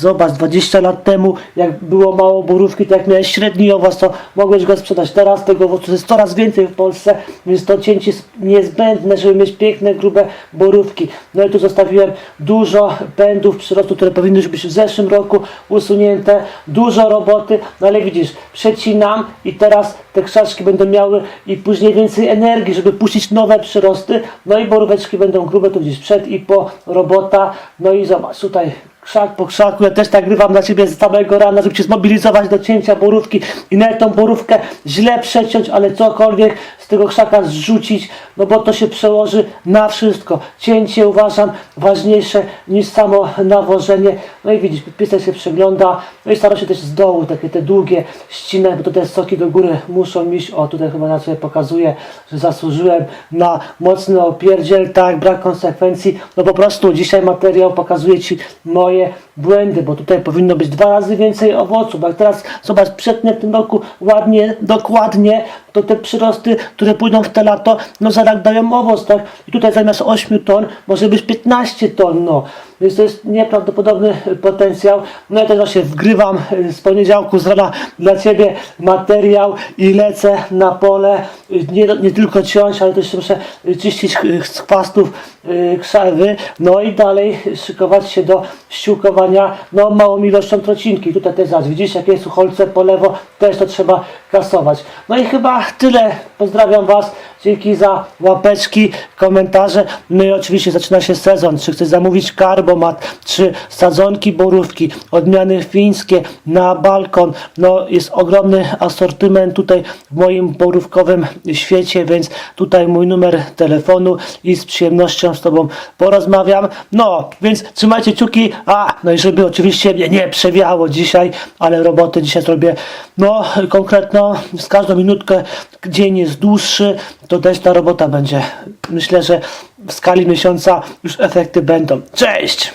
Zobacz, 20 lat temu, jak było mało borówki, to jak miałeś średni owoc, to mogłeś go sprzedać. Teraz tego owocu jest coraz więcej w Polsce, więc to cięcie jest niezbędne, żeby mieć piękne, grube borówki. No i tu zostawiłem dużo pędów przyrostu, które powinny już być w zeszłym roku usunięte. Dużo roboty, no ale widzisz, przecinam i teraz te krzaczki będą miały i później więcej energii, żeby puścić nowe przyrosty. No i boróweczki będą grube, tu gdzieś przed i po robota. No i zobacz, tutaj krzak po krzaku, ja też tak grywam dla Ciebie z samego rana, żeby Cię zmobilizować do cięcia borówki i nawet tą borówkę źle przeciąć, ale cokolwiek z tego krzaka zrzucić, no bo to się przełoży na wszystko. Cięcie uważam ważniejsze niż samo nawożenie. No i widzisz, piesek się przegląda, no i staram się też z dołu takie te długie ścinać, bo to te soki do góry muszą iść. O, tutaj chyba na sobie pokazuję, że zasłużyłem na mocny opierdziel, tak, brak konsekwencji. No po prostu dzisiaj materiał pokazuje Ci moje błędy, bo tutaj powinno być dwa razy więcej owoców. Jak teraz zobacz, przetnę w tym roku ładnie, dokładnie, to te przyrosty, które pójdą w te lato, no za rok dają owoc, tak? I tutaj zamiast 8 ton może być 15 ton, no. Więc to jest nieprawdopodobny potencjał. No ja też właśnie wgrywam y, z poniedziałku z rana dla Ciebie materiał i lecę na pole. Nie, nie tylko ciąć, ale też muszę czyścić z chwastów y, krzawy. No i dalej szykować się do ściółkowania no, małą ilością trocinki. Tutaj też zaraz widzisz jakie sucholce po lewo, też to trzeba kasować. No i chyba tyle. Pozdrawiam Was. Dzięki za łapeczki, komentarze. No i oczywiście zaczyna się sezon. Czy chcesz zamówić karbomat, czy sadzonki borówki, odmiany fińskie na balkon. No jest ogromny asortyment tutaj w moim borówkowym świecie, więc tutaj mój numer telefonu i z przyjemnością z Tobą porozmawiam. No, więc trzymajcie kciuki. A, no i żeby oczywiście mnie nie przewiało dzisiaj, ale roboty dzisiaj zrobię, no, konkretną, z każdą minutkę dzień jest dłuższy, to ta robota będzie. Myślę, że w skali miesiąca już efekty będą. Cześć!